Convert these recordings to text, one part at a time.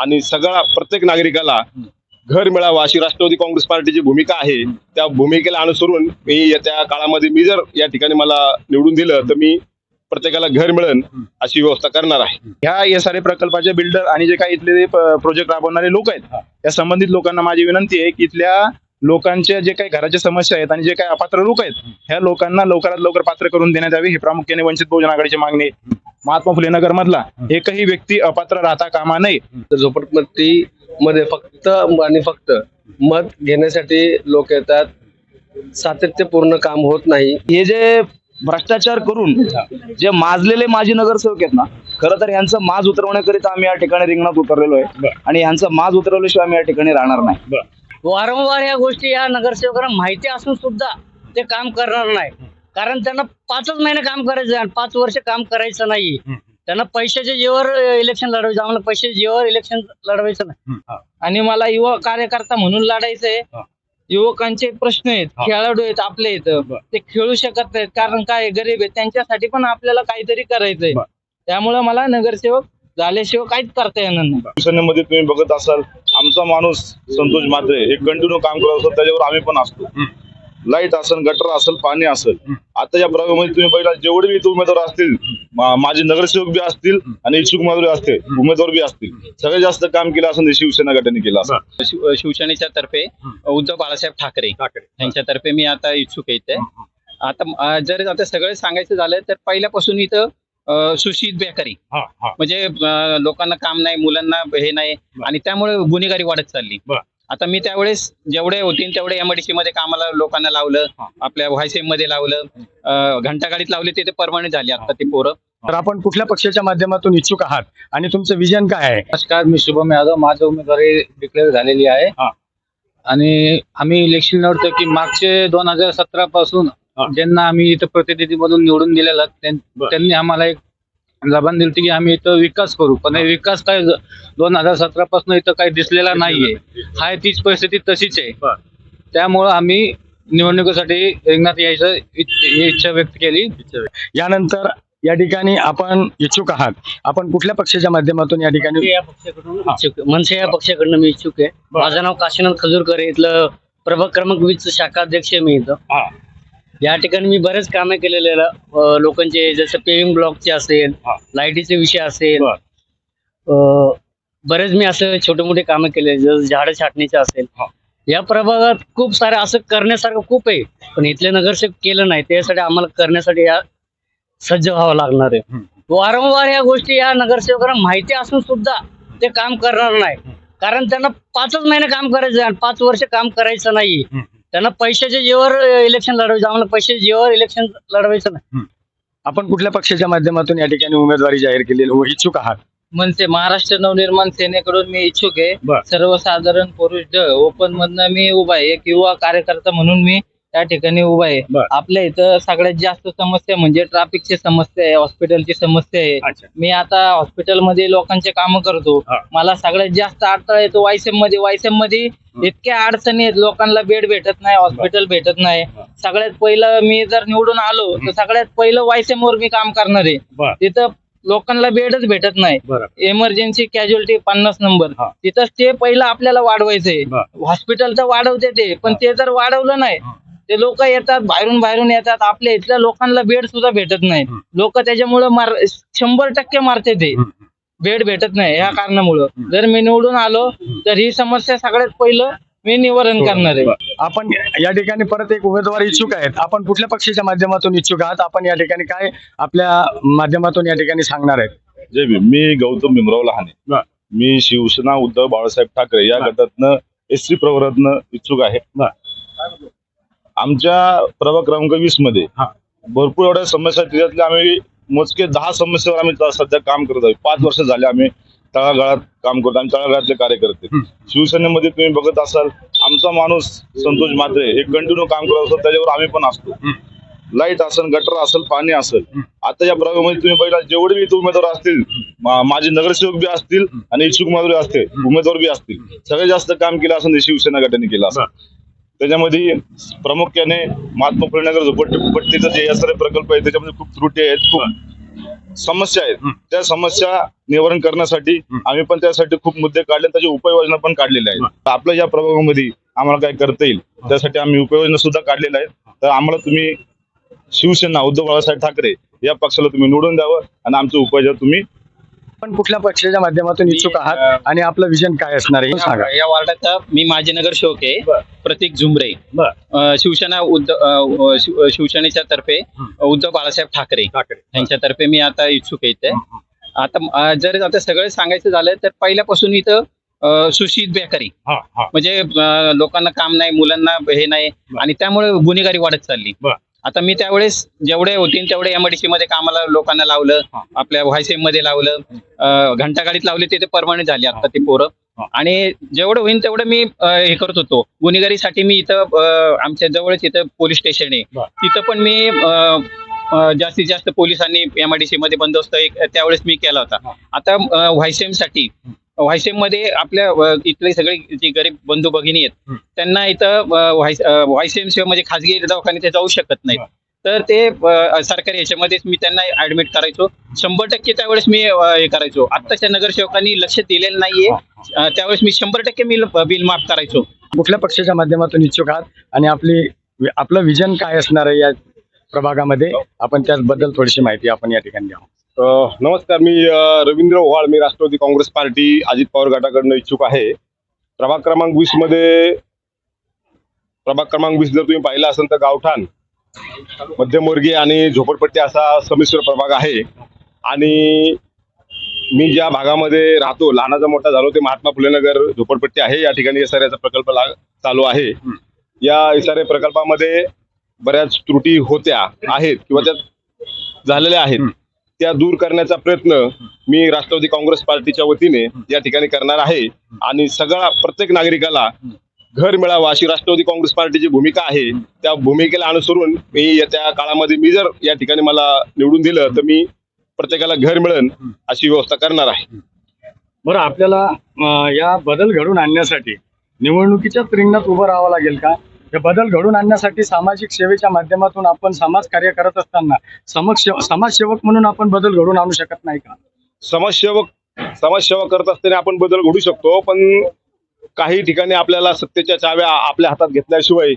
आणि सगळा प्रत्येक नागरिकाला घर मिळावं अशी राष्ट्रवादी काँग्रेस पार्टीची भूमिका आहे. त्या भूमिकेला अनुसरून मी येत्या काळामध्ये मी जर या ठिकाणी मला निवडून दिलं तर मी प्रत्येकाला घर मिळेल अशी व्यवस्था करणार आहे. ह्या एस आर प्रकल्पाचे बिल्डर आणि जे काही इथले प्रोजेक्ट राबवणारे लोक आहेत त्या संबंधित लोकांना माझी विनंती आहे की इथल्या लोकांच्या जे काही घराच्या समस्या आहेत आणि जे काही अपात्र लोक आहेत ह्या लोकांना लवकरात लवकर पात्र करून देण्यात यावी. ही प्रामुख्याने वंचित बहुजन आघाडीची मागणी. महात्मा फुले नगर मधला एकही व्यक्ती अपात्र राहता कामा नये. तर झोपडपट्टी मध्ये फक्त आणि फक्त मत घेण्यासाठी लोक येतात. सातत्यपूर्ण काम होत नाही. हे जे भ्रष्टाचार करून जे माजलेले माजी नगरसेवक आहेत ना खरं तर यांचं माज उतरवण्याकरिता आम्ही या ठिकाणी रिंगणात उतरलेलो आहे. आणि यांचं माज उतरवल्याशिवाय आम्ही या ठिकाणी राहणार नाही. वारंवार या गोष्टी या नगरसेवकांना माहिती असून सुद्धा ते काम करणार नाही. कारण त्यांना पाचच महिने काम करायचं आहे आणि पाच वर्ष काम करायचं नाही. त्यांना पैशाच्या जीवावर इलेक्शन लढवायचं आम्हाला पैशाच्या जीवावर इलेक्शन लढवायचं नाही. आणि मला युवा कार्यकर्ता म्हणून लढायचंय युवकांचे प्रश्न आहेत खेळाडू आहेत आपले इथं ते खेळू शकत नाहीत. कारण काय गरीब आहेत. त्यांच्यासाठी पण आपल्याला काहीतरी करायचंय. त्यामुळे मला नगरसेवक झाल्याशिवाय काहीच करता येणार नाही. शिवसेनेमध्ये तुम्ही बघत असाल आमचा माणूस संतोष म्हात्रे हे कंटिन्यू काम करत असतो त्याच्यावर आम्ही पण असतो. लाइट असेल गटर असेल पाणी असेल. आता या प्रभागामध्ये तुम्ही बघितला जेवढे बी उमेदवार असतील माझे नगरसेवक बी असतील आणि इच्छुक उमेदवार असतील उमेदवार बी असतील सगळ्यात जास्त काम केलं असं शिवसेना गटाने केलं असं. शिव- शिवसेनेच्या तर्फे उद्धव बाळासाहेब ठाकरे यांच्यातर्फे मी आता इच्छुक आहे इथे. आता जर आता सगळं सांगायचं झालं तर पहिल्यापासून इथं सुशीत बेकारी. म्हणजे लोकांना काम नाही मुलांना हे नाही आणि त्यामुळे गुन्हेगारी वाढत चालली. आता मी त्यावेळेस जेवढे होतील तेवढे एमआयडीसी मध्ये कामाला लोकांना लावलं आपल्या व्हायसेममध्ये लावलं अं, घंटागाडीत लावले ते परमनंट झाले आता ते पोरं. तर आपण कुठल्या पक्षाच्या माध्यमातून इच्छुक आहात? आणि तुमचं विजन काय आहे? नमस्कार मी शुभम यादव माझी उमेदवारी डिक्लेअर झालेली आहे. आणि आम्ही इलेक्शन लढतो की मागचे दोन हजार सतरा पासून ज्यांना आम्ही इथं प्रतिनिधी म्हणून निवडून दिलेला त्यां- त्यांनी आम्हाला एक जबान दिली की आम्ही इथं विकास करू. पण हे विकास काय दोन हजार सतरा पासून इथं काही दिसलेला नाहीये. हाय तीच परिस्थिती तशीच आहे. त्यामुळं आम्ही निवडणुकीसाठी रिंगणात यायचं इच्छ- ही इच्छा व्यक्त केली. यानंतर या ठिकाणी आपण इच्छुक आहात. आपण कुठल्या पक्षाच्या माध्यमातून या ठिकाणी या पक्षाकडून इच्छुक आहे. मनसे या पक्षाकडनं मी इच्छुक आहे. माझं नाव काशीनाथ खजूरकर आहे. इथलं प्रभाग क्रमांक वीस शाखा अध्यक्ष आहे मी इथं. या ठिकाणी मी बरेच कामे केलेले लोकांचे जसं पेविंग ब्लॉकचे असेल लाईटीचे विषय असेल अं, बरेच मी असं छोटे मोठे कामं केले जसं झाडं छाटणीचे असेल. या प्रभागात खूप सारे असं करण्यासारखं खूप आहे. पण इथले नगरसेवक केलं नाही त्यासाठी आम्हाला करण्यासाठी या सज्ज व्हावं लागणार आहे. वारंवार या गोष्टी या नगरसेवकांना माहिती असून सुद्धा ते काम करणार नाही. कारण त्यांना पाचच महिने काम करायचं आहे आणि पाच वर्ष काम करायचं नाही. त्यांना पैशाच्या जीवावर इलेक्शन लढवायचं आम्हाला पैशाच्या जीवावर इलेक्शन लढवायचं नाही. आपण कुठल्या पक्षाच्या माध्यमातून या ठिकाणी उमेदवारी जाहीर केलेली व इच्छुक आहात. मनसे महाराष्ट्र नवनिर्माण सेनेकडून मी इच्छुक आहे. सर्वसाधारण पुरुष ड ओपन मधनं मी उभा आहे. एक युवा कार्यकर्ता म्हणून मी त्या ठिकाणी उभा आहे. आपल्या इथं सगळ्यात जास्त समस्या म्हणजे ट्रॅफिकची समस्या आहे हॉस्पिटलची समस्या आहे. मी आता हॉस्पिटलमध्ये लोकांचे काम करतो. मला सगळ्यात जास्त अडथळा येतो वायसेममध्ये वायसेममध्ये इतक्या अडचणी आहेत लोकांना बेड भेटत नाही हॉस्पिटल भेटत नाही. सगळ्यात पहिलं मी जर निवडून आलो तर सगळ्यात पहिलं वायसेम वर मी काम करणार आहे. तिथं लोकांना बेडच भेटत नाही. इमर्जन्सी कॅज्युअलिटी पन्नास नंबर. तिथं ते पहिलं आपल्याला वाढवायचंय. हॉस्पिटल तर वाढवते ते पण ते जर वाढवलं नाही ते लोक येतात बाहेरून बाहेरून येतात. आपल्या इथल्या लोकांना बेड सुद्धा भेटत नाही. लोक त्याच्यामुळे मार शंभर टक्के मारते ते. बेड भेटत नाही या कारणामुळं. जर मी निवडून आलो तर ही समस्या सगळ्यात पहिलं मी निवारण करणार आहे. आपण या ठिकाणी परत एक उमेदवार इच्छुक आहेत. आपण कुठल्या पक्षाच्या माध्यमातून इच्छुक आहात? आपण या ठिकाणी काय आपल्या माध्यमातून या ठिकाणी सांगणार आहेत? जय भीम. मी गौतम भीमराव लहाने. मी शिवसेना उद्धव बाळासाहेब ठाकरे या गटातनं एस सी प्रवरातनं इच्छुक आहे. आमच्या प्रभाग क्रमांक वीसमध्ये भरपूर एवढ्या समस्या. त्याच्यातल्या आम्ही मोजके दहा समस्यावर आम्ही सध्या काम करत आहोत पाच वर्ष झाले आम्ही तळागाळात काम करतो आम्ही तळागाळातले कार्यकर्ते. शिवसेनेमध्ये तुम्ही बघत असाल आमचा माणूस संतोष म्हात्रे हे कंटिन्यू काम करत असतो. त्याच्यावर आम्ही पण असतो. लाइट असेल गटर असेल पाणी असेल. आता या प्रभागामध्ये तुम्ही बघितला जेवढे बी इथे उमेदवार असतील माझे नगरसेवक बी असतील आणि इच्छुक उमेदवार असतील उमेदवार बी असतील. सगळ्यात जास्त काम केलं असं शिवसेना गटाने केलं असं त्याच्यामध्ये प्रामुख्याने महात्मा फुले नगर झोपडपट्टीचं जे एस प्रकल्प आहे त्याच्यामध्ये खूप त्रुटी आहेत खूप समस्या आहेत. त्या समस्या निवारण करण्यासाठी आम्ही पण त्यासाठी खूप मुद्दे काढले त्याची उपाययोजना पण काढलेल्या आहेत आपल्या या प्रभागामध्ये आम्हाला काय करता येईल त्यासाठी आम्ही उपाययोजना सुद्धा काढलेल्या आहेत. तर आम्हाला तुम्ही शिवसेना उद्धव बाळासाहेब ठाकरे या पक्षाला तुम्ही निवडून द्यावं आणि आमचं उपाययोजना तुम्ही पण कुठल्या पक्षाच्या माध्यमातून इच्छुक आहात आणि आपलं विजन काय असणार आहे हे सांगा. या वार्डाचा मी माझे नगर शोक आहे. प्रतीक झुमरे. अं, शिवसेना उद्धव अं, शिव- शिवसेनेच्या तर्फे उद्धव बाळासाहेब ठाकरे यांच्यातर्फे मी आता इच्छुक आहे इथे. आता अं, जर आता सगळं सांगायचं झालं तर पहिल्यापासून इथं अं, सुशील बेकारी. म्हणजे अं, लोकांना काम नाही मुलांना हे नाही आणि त्यामुळे गुन्हेगारी वाढत चालली. बर. आता मी त्यावेळेस जेवढे होतील तेवढे एमआयडीसी मध्ये कामाला लोकांना लावलं आपल्या व्हायसेममध्ये लावलं घंटागाडीत लावले ते परमानंट झाले आता ते पोरं. आणि जेवढं होईल तेवढं मी हे करत होतो. गुन्हेगारीसाठी मी इथं आमच्या जवळच इथं पोलीस स्टेशन आहे. तिथं पण मी जास्तीत जास्त पोलिसांनी एमआयडीसी मध्ये बंदोबस्त त्यावेळेस मी केला होता. आता व्हायसेमसाठी व्हायसेममध्ये आपल्या इथले सगळे जे गरीब बंधू भगिनी आहेत त्यांना इथं व्हायसेम शिवाय म्हणजे खाजगी दवाखाने ते जाऊ शकत नाहीत. तर ते सरकारी याच्यामध्येच मी त्यांना ऍडमिट करायचो. शंभर टक्के त्यावेळेस मी हे करायचो. आत्ताच्या नगरसेवकांनी लक्ष दिलेलं नाहीये. त्यावेळेस मी शंभर टक्के मी बिल माफ करायचो. कुठल्या पक्षाच्या माध्यमातून इच्छुक आहात? आणि आपली आपलं विजन काय असणार आहे या प्रभागामध्ये? आपण त्याबद्दल थोडीशी माहिती आपण या ठिकाणी द्यावं नमस्कार मी रवींद्र ओहाळ मी राष्ट्रवादी काँग्रेस पार्टी अजित पवार गटाकडनं इच्छुक आहे. प्रभाग क्रमांक वीसमध्ये प्रभाग क्रमांक वीस जर तुम्ही पाहिला असेल तर गावठाण मध्यमवर्गीय आणि झोपडपट्टी असा संमिश्र प्रभाग आहे. आणि मी ज्या भागामध्ये राहतो लहानाचा मोठा झालो ते महात्मा फुलेनगर झोपडपट्टी आहे. या ठिकाणी एस प्रकल्प चालू आहे. या एस प्रकल्पामध्ये बऱ्याच त्रुटी होत्या आहेत किंवा त्या झालेल्या आहेत. त्या दूर करण्याचा प्रयत्न मी राष्ट्रवादी काँग्रेस पार्टीच्या वतीने या ठिकाणी करणार आहे. आणि सगळा प्रत्येक नागरिकाला घर मिळावं अशी राष्ट्रवादी काँग्रेस पार्टीची भूमिका आहे. त्या भूमिकेला अनुसरून मी येत्या काळामध्ये मी जर या ठिकाणी मला निवडून दिलं तर मी प्रत्येकाला घर मिळेल अशी व्यवस्था करणार आहे. बरं आपल्याला या बदल घडून आणण्यासाठी निवडणुकीच्याच रिंगणात उभं राहावं लागेल का? हे बदल घडून आणण्यासाठी सामाजिक सेवेच्या माध्यमातून आपण समाज कार्य करत असताना समक्ष समाजसेवक म्हणून आपण बदल घडून आणू शकत नाही का? समाजसेवक समाजसेवा करत असताना आपण बदल घडू शकतो पण काही ठिकाणी आपल्याला सत्तेच्या चाव्या आपल्या हातात घेतल्याशिवाय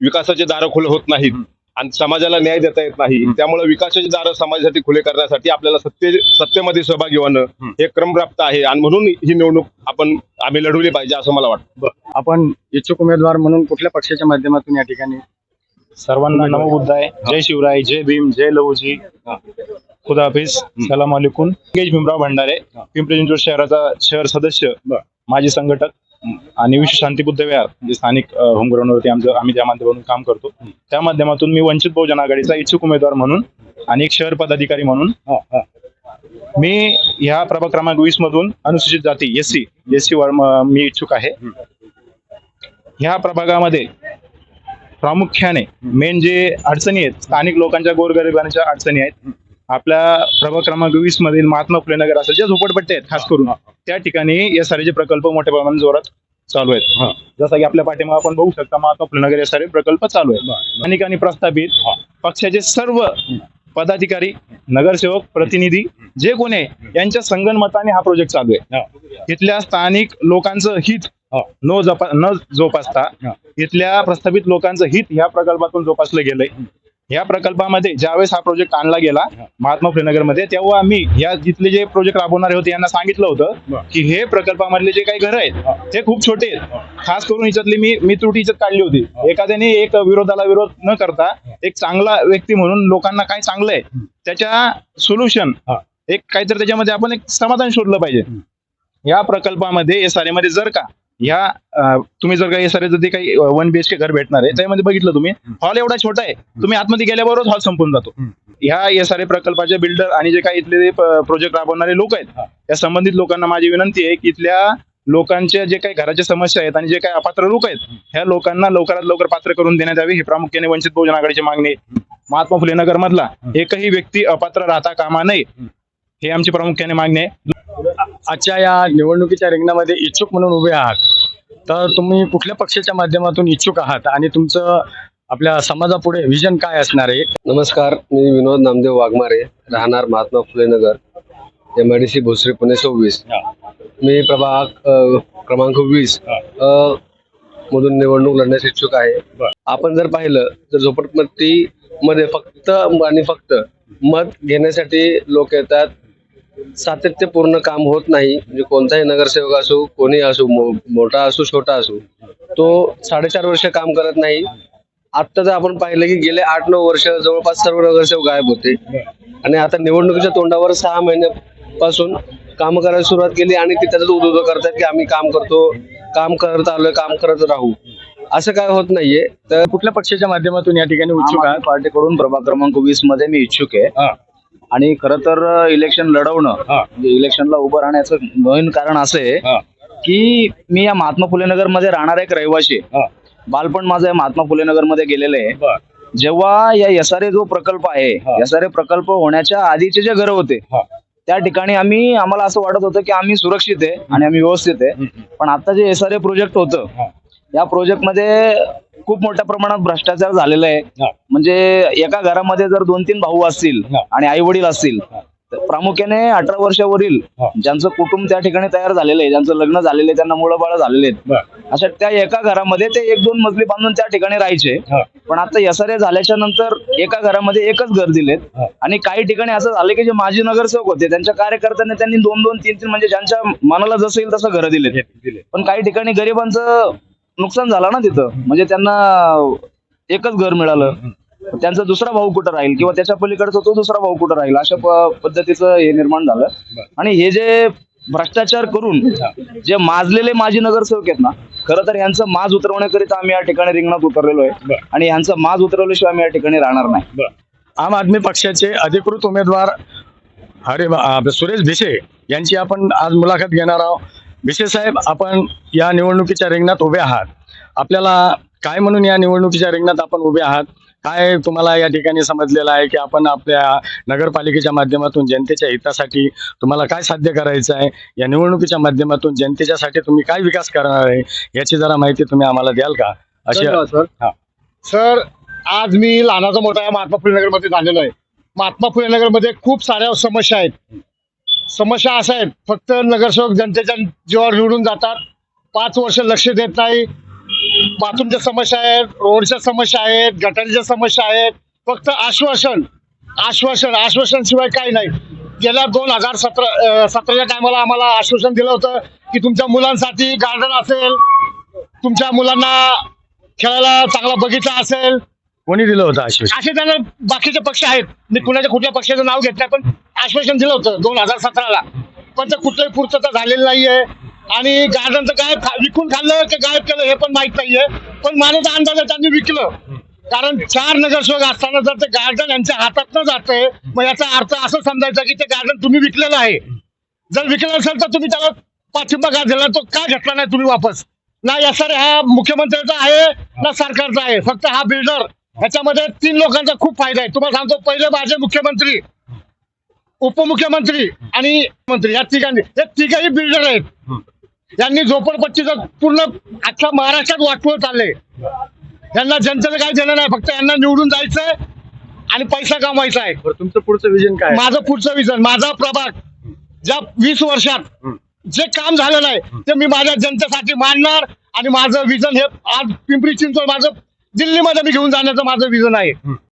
विकासाचे दार खुले होत नाहीत. आणि समाजाला न्याय देता येत नाही. त्यामुळे विकासाचे दार समाजासाठी खुले करण्यासाठी आपल्याला सत्ते सत्तेमध्ये सहभागी होणं हे क्रमप्राप्त आहे. आणि म्हणून ही निवडणूक आपण आम्ही लढवली पाहिजे असं मला वाटतं. आपण इच्छुक उमेदवार म्हणून कुठल्या पक्षाच्या माध्यमातून या ठिकाणी? सर्वांना नमो आहे जय शिवराय जय भीम जय लहुजी. खुदा हाफिज. सलाम अलैकुम. मंगेश भीमराव भंडारे पिंपरी चिंचवड शहराचा शहर सदस्य. माजी संघटक. आणि विश्व शांती बुद्ध विहार जे स्थानिक होमग्राऊंडवरती आमचं आम्ही त्या माध्यमातून काम करतो. त्या माध्यमातून मी वंचित बहुजन आघाडीचा इच्छुक उमेदवार म्हणून आणि एक शहर पदाधिकारी म्हणून मी ह्या प्रभाग क्रमांक वीस मधून अनुसूचित जाती एस सी एस सी मी इच्छुक आहे. ह्या प्रभागामध्ये प्रामुख्याने मेन जे अडचणी आहेत स्थानिक लोकांच्या गोरगरिबांच्या अडचणी आहेत आपल्या प्रभाग क्रमांक वीस मधील महात्मा फुले नगर असेल ज्या झोपडपट्ट्या आहेत खास करून. त्या ठिकाणी या सारेचे प्रकल्प मोठ्या प्रमाणात जोरात चालू आहेत. जसं की आपल्या पाठीमागे आपण बघू शकता महात्मा फुले नगर या सारे प्रकल्प चालू आहेत. स्थानिक आणि प्रस्थापित पक्षाचे सर्व पदाधिकारी नगरसेवक प्रतिनिधी जे कोणी आहे यांच्या संगनमताने हा प्रोजेक्ट चालू आहे. तिथल्या स्थानिक लोकांचं हित न जपा न जोपासता इथल्या प्रस्थापित लोकांचं हित ह्या प्रकल्पातून जोपासलं गेलंय. या प्रकल्पामध्ये ज्यावेळेस हा प्रोजेक्ट आणला गेला महात्मा फुले नगरमध्ये तेव्हा आम्ही या जिथले जे प्रोजेक्ट राबवणारे होते यांना सांगितलं होतं की हे प्रकल्पामधले जे काही घर आहेत ते खूप छोटे आहेत. खास करून हिच्यातली मी मी त्रुटी काढली होती. एखाद्याने एक विरोधाला विरोध न करता एक चांगला व्यक्ती म्हणून लोकांना काय चांगलं आहे त्याच्या सोल्युशन एक काहीतरी त्याच्यामध्ये आपण एक समाधान शोधलं पाहिजे. या प्रकल्पामध्ये एसमध्ये जर का ह्या तुम्ही जर का एस आर जे काही वन बी एच के घर भेटणार आहे त्यामध्ये बघितलं तुम्ही हॉल एवढा छोटा आहे तुम्ही आतमध्ये गेल्याबरोबर हॉल संपून जातो. ह्या एस आर प्रकल्पाचे बिल्डर आणि जे काही इथले प्रोजेक्ट राबवणारे लोक आहेत या संबंधित लोकांना माझी विनंती आहे की इथल्या लोकांच्या जे काही घराच्या समस्या आहेत आणि जे काही अपात्र लोक आहेत ह्या लोकांना लवकरात लवकर पात्र करून देण्यात यावी ही प्रामुख्याने वंचित बहुजन आघाडीची मागणी आहे. महात्मा फुले नगर मधला एकही व्यक्ती अपात्र राहता कामा नये हे आमची प्रामुख्याने मागणी आहे. आजच्या या निवडणुकीच्या रिंगणामध्ये इच्छुक म्हणून उभे आहात. तर तुम्ही कुठल्या पक्षाच्या माध्यमातून इच्छुक आहात? आणि तुमचं आपल्या समाजापुढे विजन काय असणार आहे? नमस्कार मी विनोद नामदेव वाघमारे राहणार Mahatma Phule Nagar M I D C Bhosari Pune सव्वीस. मी प्रभाग क्रमांक वीस. मधून निवडणूक लढण्यास इच्छुक आहे. आपण जर पाहिलं तर झोपडपट्टी मध्ये फक्त आणि फक्त मत घेण्यासाठी लोक येतात. सातत्यपूर्ण काम होत नाही. म्हणजे कोणताही नगरसेवक असो कोणी असो मो- मोठा असो छोटा असो तो साडेचार वर्ष काम करत नाही. आता जर आपण पाहिलं की गेले आठ नऊ वर्ष जवळपास सर्व नगरसेवक गायब होते. आणि आता निवडणुकीच्या तोंडावर सहा महिन्यापासून काम करायला सुरुवात केली आणि ते त्याच्यात उदो करतात की आम्ही काम करतो काम करत आलोय काम करत राहू. असं काय होत नाहीये. तर कुठल्या पक्षाच्या माध्यमातून या ठिकाणी उत्सुक आदमी पार्टीकडून प्रभाग क्रमांक वीसमध्ये मी इच्छुक आहे. आणि खरं तर इलेक्शन लढवणं. म्हणजे इलेक्शनला उभं राहण्याचं मेन कारण असं आहे. की मी या महात्मा फुले नगरमध्ये राहणार एक रहिवाशी आहे. बालपण माझं या महात्मा फुले नगरमध्ये गेलेलं आहे बर. जेव्हा या एस आर ए जो प्रकल्प आहे हा. एस आर ए प्रकल्प होण्याच्या आधीचे जे घर होते हा. त्या ठिकाणी आम्ही आम्हाला असं वाटत होतं की आम्ही सुरक्षित आहे आणि आम्ही व्यवस्थित आहे पण आता जे एस आर ए प्रोजेक्ट होतं हा. या प्रोजेक्टमध्ये खूप मोठ्या प्रमाणात भ्रष्टाचार झालेला आहे. म्हणजे एका घरामध्ये जर दोन तीन भाऊ असतील. आणि आई वडील असतील तर प्रामुख्याने अठरा वर्षावरील. ज्यांचं कुटुंब त्या ठिकाणी तयार झालेलं आहे ज्यांचं लग्न झालेलं आहे त्यांना मुलं बाळ झालेले. आहेत अशा त्या एका घरामध्ये ते एक दोन मजली बांधून त्या ठिकाणी राहायचे. पण आता एसआरए झाल्याच्यानंतर एका घरामध्ये एकच घर दिलेत. आणि काही ठिकाणी असं झालं की जे माजी नगरसेवक होते त्यांच्या कार्यकर्त्यांनी त्यांनी दोन दोन तीन तीन म्हणजे ज्यांच्या मनाला जसं येईल तसं घरं दिलेत दिले पण काही ठिकाणी गरिबांचं नुकसान झालं ना तिथं. म्हणजे त्यांना एकच घर मिळालं. त्यांचा दुसरा भाऊ कुठं राहील? किंवा त्याच्या पलीकडचा तो दुसरा भाऊ कुठं राहील? अशा प- पद्धतीचं हे निर्माण झालं. आणि हे जे भ्रष्टाचार करून जे माजलेले माजी नगरसेवक आहेत ना खरं तर यांचं माज उतरवण्याकरिता आम्ही या ठिकाणी रिंगणात उतरलेलो आहे. बरं. आणि यांचं माज उतरवल्याशिवाय आम्ही या ठिकाणी राहणार नाही. आम आदमी पक्षाचे अधिकृत उमेदवार हरे आपले सुरेश भिसे यांची आपण आज मुलाखत घेणार आहोत. भिसे साहेब आपण या निवडणुकीच्या रिंगणात उभे आहात. आपल्याला काय म्हणून या निवडणुकीच्या रिंगणात आपण उभे आहात? काय तुम्हाला या ठिकाणी समजलेलं आहे की आपण आपल्या नगरपालिकेच्या माध्यमातून जनतेच्या हितासाठी तुम्हाला काय साध्य करायचं आहे? या निवडणुकीच्या माध्यमातून जनतेच्यासाठी तुम्ही काय विकास करणार आहे? याची जरा माहिती तुम्ही आम्हाला द्याल का? अशी सर आज मी लहानाचा मोठा या महात्मा फुले नगरमध्ये झालेलो आहे. महात्मा फुले नगरमध्ये खूप साऱ्या समस्या आहेत. समस्या अशा आहेत फक्त नगरसेवक जनतेच्या जीवावर निवडून जातात. पाच वर्ष लक्ष देत नाही. बाथरूमच्या समस्या आहेत रोडच्या समस्या आहेत गटारीच्या समस्या आहेत. फक्त आश्वासन आश्वासन आश्वासन शिवाय काही नाही. गेल्या दोन हजार सतरा सतराच्या टायमाला आम्हाला आश्वासन दिलं होतं की तुमच्या मुलांसाठी गार्डन असेल तुमच्या मुलांना खेळायला चांगला बगीचा असेल. कोणी दिलं होतं आश्वासन? असे त्यांना बाकीचे पक्ष आहेत. मी कुणाच्या कुठल्या पक्षाचं नाव घेत नाही पण आश्वासन दिलं होतं दोन हजार सतराला. पण ते कुठलंही पूर्तता झालेली नाहीये. आणि गार्डनचं काय खा- विकून खाल्लं की गायब केलं हे पण माहीत नाहीये. पण माझा अंदाज आहे त्यांनी विकलं. कारण चार नगरसेवक असताना जर ते गार्डन यांच्या हातात न जाते मग याचा अर्थ असं समजायचा की ते गार्डन तुम्ही विकलेलं आहे. जर विकलं असेल तर तुम्ही त्याला पाठिंबा का दिला? तो का घेतला नाही तुम्ही वापस? ना या सर हा मुख्यमंत्र्याचा आहे ना सरकारचा आहे. फक्त हा बिल्डर. ह्याच्यामध्ये तीन लोकांचा खूप फायदा आहे. तुम्हाला सांगतो पहिले माझे मुख्यमंत्री उपमुख्यमंत्री आणि मंत्री या तिघांनी हे तिघही बिल्डर आहेत. यांनी झोपडपट्टीचं पूर्ण अख्ख्या महाराष्ट्रात वाटवं चाललंय. यांना जनतेला काही देणं नाही फक्त यांना निवडून जायचंय आणि पैसा कमवायचा आहे. तुमचं पुढचं विजन काय? माझं पुढचं विजन माझा प्रभाग ज्या वीस वर्षात जे काम झालं नाही ते मी माझ्या जनतेसाठी मांडणार आणि माझं विजन हे आज पिंपरी चिंचवड माझं दिल्लीमध्ये मी घेऊन जाण्याचं माझं विजन आहे.